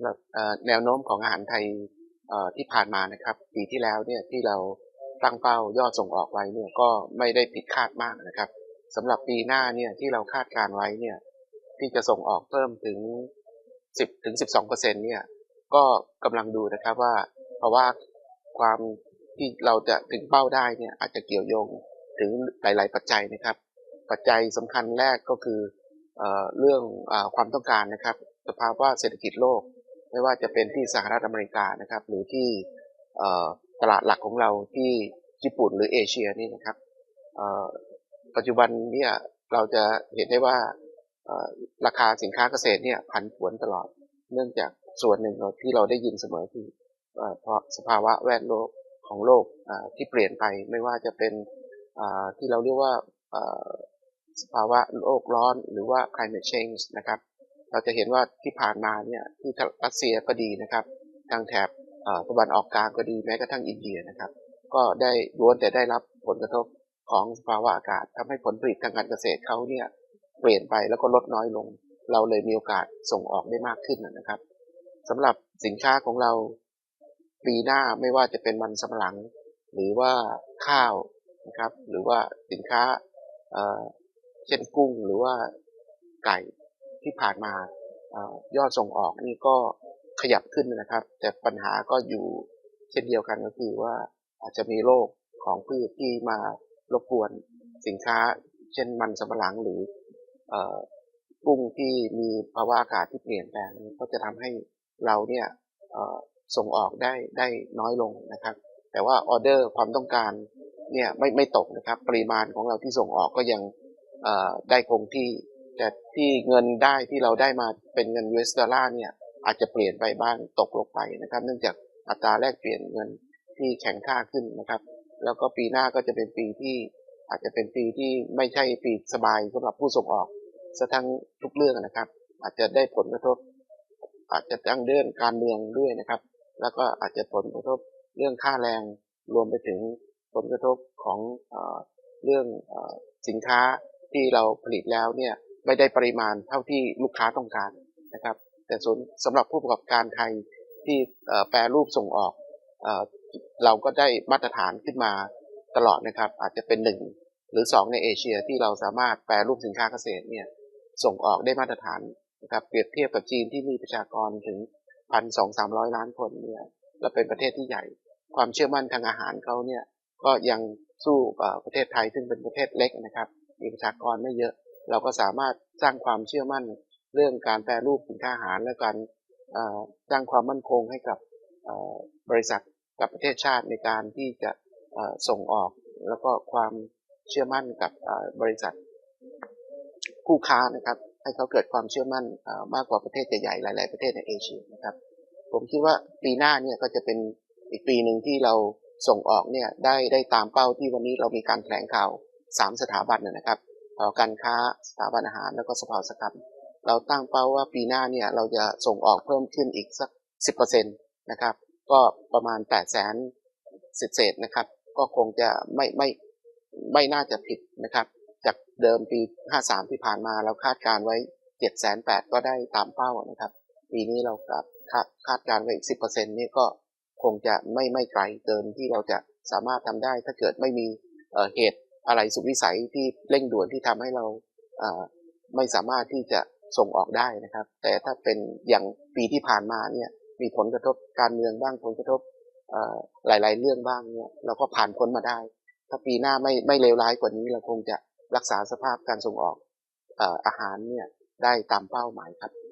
ำหรับแนวโน้มของอาหารไทยที่ผ่านมานะครับ ปีที่แล้วเนี่ยที่เราตั้งเป้ายอดส่งออกไว้เนี่ยก็ไม่ได้ผิดคาดมากนะครับสำหรับปีหน้าเนี่ยที่เราคาดการไว้เนี่ยที่จะส่งออกเพิ่มถึง 10ถึง12เปอร์เซ็นเนี่ยก็กำลังดูนะครับว่า เพราะว่าความที่เราจะถึงเป้าได้เนี่ยอาจจะเกี่ยวโยงถึงหลาย ๆ ปัจจัยนะครับ ปัจจัยสำคัญแรกก็คือเอเรื่องอความต้องการนะครับสภาวะเศรษฐกิจโลก ไม่ว่าจะเป็นที่สหรัฐอเมริกานะครับหรือที่ตลาดหลักของเราที่ญี่ปุ่นหรือเอเชียนี่นะครับปัจจุบันเนี่ยเราจะเห็นได้ว่าราคาสินค้าเกษตรเนี่ยผันผวนตลอด เนื่องจากส่วนหนึ่งที่เราได้ยินเสมอคือเพราะสภาวะแวดล้อมของโลกที่เปลี่ยนไปไม่ว่าจะเป็นที่เราเรียกว่าสภาวะโลกร้อนหรือว่า climate change นะครับ เราจะเห็นว่าที่ผ่านมาเนี่ยที่รัสเซียก็ดีนะครับ ทางแถบตะวันออกกลางก็ดีแม้กระทั่งอินเดียนะครับ ก็ได้ล้วนแต่ได้รับผลกระทบของสภาวะอากาศทำให้ผลผลิตทางการเกษตรเขาเนี่ยเปลี่ยนไปแล้วก็ลดน้อยลง เราเลยมีโอกาสส่งออกได้มากขึ้นนะครับสำหรับสินค้าของเราปีหน้าไม่ว่าจะเป็นมันสำปะหลัง หรือว่าข้าวนะครับ หรือว่าสินค้าเช่นกุ้งหรือว่าไก่ ที่ผ่านมายอดส่งออกนี่ก็ขยับขึ้นนะครับ แต่ปัญหาก็อยู่เช่นเดียวกันก็คือว่าอาจจะมีโรคของพืชที่มารบกวนสินค้า เช่นมันสำปะหลังหรือกุ้งที่มีภาวะอากาศที่เปลี่ยนแปลงก็จะทำให้เราเนี่ยส่งออกได้ได้น้อยลงนะครับ แต่ว่าออเดอร์ความต้องการเนี่ยไม่ไม่ตกนะครับ ปริมาณของเราที่ส่งออกก็ยังได้คงที่ แต่ที่เงินได้ที่เราได้มาเป็นเงิน US ดอลลาร์เนี่ยอาจจะเปลี่ยนไปบ้างตกลงไปนะครับ เนื่องจากอัตราแลกเปลี่ยนเงินที่แข็งค่าขึ้นนะครับ แล้วก็ปีหน้าก็จะเป็นปีที่อาจจะเป็นปีที่ไม่ใช่ปีสบายสำหรับผู้ส่งออกซะทั้งทุกเรื่องนะครับ อาจจะได้ผลกระทบ อาจจะตั้งเรื่องการเมืองด้วยนะครับ แล้วก็อาจจะผลกระทบเรื่องค่าแรงรวมไปถึงผลกระทบของเอเรื่องอสินค้าที่เราผลิตแล้วเนี่ย ไม่ได้ปริมาณเท่าที่ลูกค้าต้องการนะครับ แต่ส่วนสำหรับผู้ประกอบการไทยที่แปรรูปส่งออกเราก็ได้มาตรฐานขึ้นมาตลอดนะครับ อาจจะเป็นหนึ่งหรือสองในเอเชียที่เราสามารถแปรรูปสินค้าเกษตรเนี่ยส่งออกได้มาตรฐานนะครับเปรียบเทียบกับจีนที่มีประชากรถึงพันสองสามร้อยล้านคนเนี่ยและเป็นประเทศที่ใหญ่ ความเชื่อมั่นทางอาหารเขาเนี่ยก็ยังสู้ประเทศไทยซึ่งเป็นประเทศเล็กนะครับ มีประชากรไม่เยอะ เราก็สามารถสร้างความเชื่อมั่นเรื่องการแปรรูปสินค้าอาหารและการสร้างความมั่นคงให้กับบริษัทกับประเทศชาติในการที่จะส่งออก แล้วก็ความเชื่อมั่นกับบริษัทคู่ค้านะครับ ให้เขาเกิดความเชื่อมั่นมากกว่าประเทศใหญ่ๆหลาย ๆประเทศในเอเชียนะครับ ผมคิดว่าปีหน้าเนี่ยก็จะเป็นอีกปีหนึ่งที่เราส่งออกเนี่ยได้ได้ตามเป้าที่วันนี้เรามีการแถลงข่าว 3 สถาบันนะครับ การค้าสถาบันอาหารแล้วก็สภาสกรรมเราตั้งเป้าว่าปีหน้าเนี่ยเราจะส่งออกเพิ่มขึ้นอีกสัก 10%นะครับ ก็ประมาณ 8 0 0แสนเศษนะครับ ก็คงจะไม่ไม่ไม่น่าจะผิดนะครับ จากเดิมปี 53 ที่ผ่านมาเราคาดการไว้ 7 8 0 0 0ก็ได้ตามเป้านะครับ ปีนี้เราคาดการไว้อีก 10%นี่ก็คงจะไม่ไม่ไกลเกินที่เราจะสามารถทำได้ถ้าเกิดไม่มีเหตุ อะไรสุดวิสัยที่เร่งด่วนที่ทำให้เราไม่สามารถที่จะส่งออกได้นะครับ แต่ถ้าเป็นอย่างปีที่ผ่านมาเนี่ยมีผลกระทบการเมืองบ้างผลกระทบหลาย ๆ เรื่องบ้างเนี่ยเราก็ผ่านพ้นมาได้ ถ้าปีหน้าไม่ไม่เลวร้ายกว่านี้เราคงจะรักษาสภาพการส่งออกอาหารเนี่ยได้ตามเป้าหมายครับ